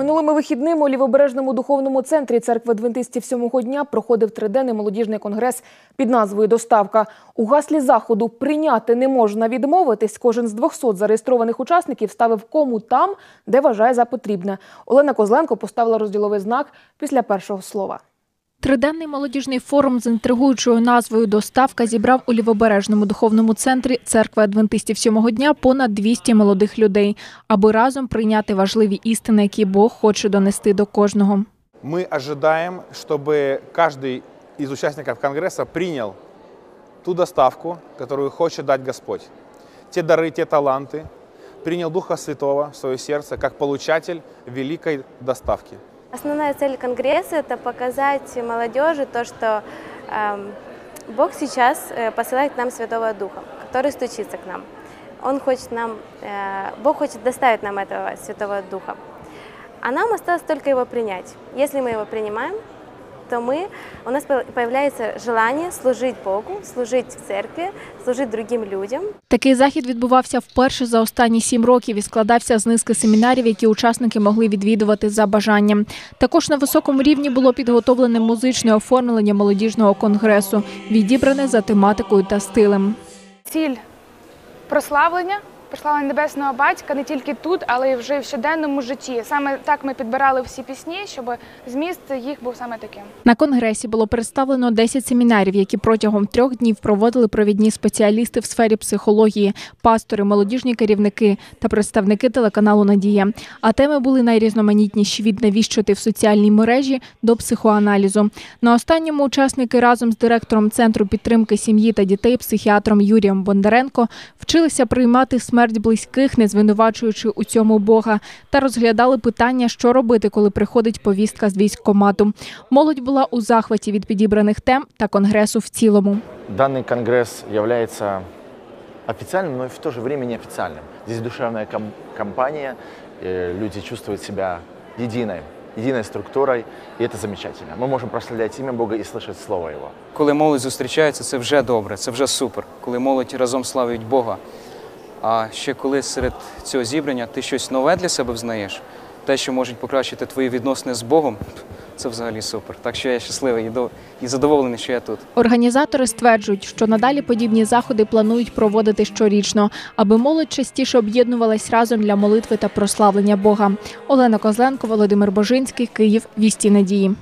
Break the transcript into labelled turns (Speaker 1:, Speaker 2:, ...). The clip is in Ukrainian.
Speaker 1: Минулими вихідними у лівобережному духовному центрі церкви адвентистів сьомого дня проходив триденний молодіжний конгрес під назвою Доставка. У гаслі заходу прийняти не можна відмовитись. Кожен з 200 зареєстрованих учасників ставив кому там, де вважає за потрібне. Олена Козленко поставила розділовий знак після першого слова.
Speaker 2: Триденний молодіжний форум з інтригуючою назвою Доставка зібрав у лівобережному духовному центрі церкви адвентистів сьомого дня понад 200 молодих людей, аби разом прийняти важливі істини, які Бог хоче донести до кожного.
Speaker 3: Мы ожидаем, чтобы каждый из участников Конгресса принял ту доставку, которую хочет дать Господь. Те дары, те таланты, принял Духа Святого в свое сердце как получатель великой доставки.
Speaker 4: Основная цель Конгресса – это показать молодежи то, что эм, Бог сейчас э, посылает нам Святого Духа, который стучится к нам. Он хочет нам, э, Бог хочет доставить нам этого Святого Духа. А нам осталось только его принять. Если мы его принимаем, то мы, у нас по- появляется желание служить Богу, служить в церкви, служить другим людям.
Speaker 2: Такий захід відбувався вперше за останні сім років і складався з низки семінарів, які учасники могли відвідувати за бажанням. Також на високому рівні було підготовлене музичне оформлення молодіжного конгресу, відібране за тематикою та стилем.
Speaker 5: ціль прославлення, прославлення небесного батька не тільки тут, але й вже в щоденному житті. Саме так ми підбирали всі пісні, щоб зміст їх був саме таким.
Speaker 2: На конгресі було представлено 10 семінарів, які протягом трьох днів проводили провідні спеціалісти в сфері психології, пастори, молодіжні керівники та представники телеканалу Надія. А теми були найрізноманітніші від навіщити в соціальній мережі до психоаналізу. На останньому учасники разом з директором центру підтримки сім'ї та дітей, психіатром Юрієм Бондаренко, вчилися приймати смерть близьких, не звинувачуючи у цьому Бога, та розглядали питання, що робити, коли приходить повістка з військкомату. Молодь була у захваті від підібраних тем та конгресу в цілому.
Speaker 6: Данный конгресс является официальным, но и в то же время неофициальным. Здесь душевная ком- компания, э, люди чувствуют себя единой, единой структурой, и это замечательно. Мы можем прославлять имя Бога и слышать Слово Его.
Speaker 7: Коли молодь зустрічається, це вже добре, це вже супер. Коли молодь разом славить Бога. а ще коли серед цього зібрання ти щось нове для себе взнаєш, те, що може покращити твої відносини з Богом, це взагалі супер. Так що я щасливий і до- і задоволений, що я тут.
Speaker 2: Організатори стверджують, що надалі подібні заходи планують проводити щорічно, аби молодь частіше об'єднувалась разом для молитви та прославлення Бога. Олена Козленко, Володимир Божинський, Київ, Вісті Надії.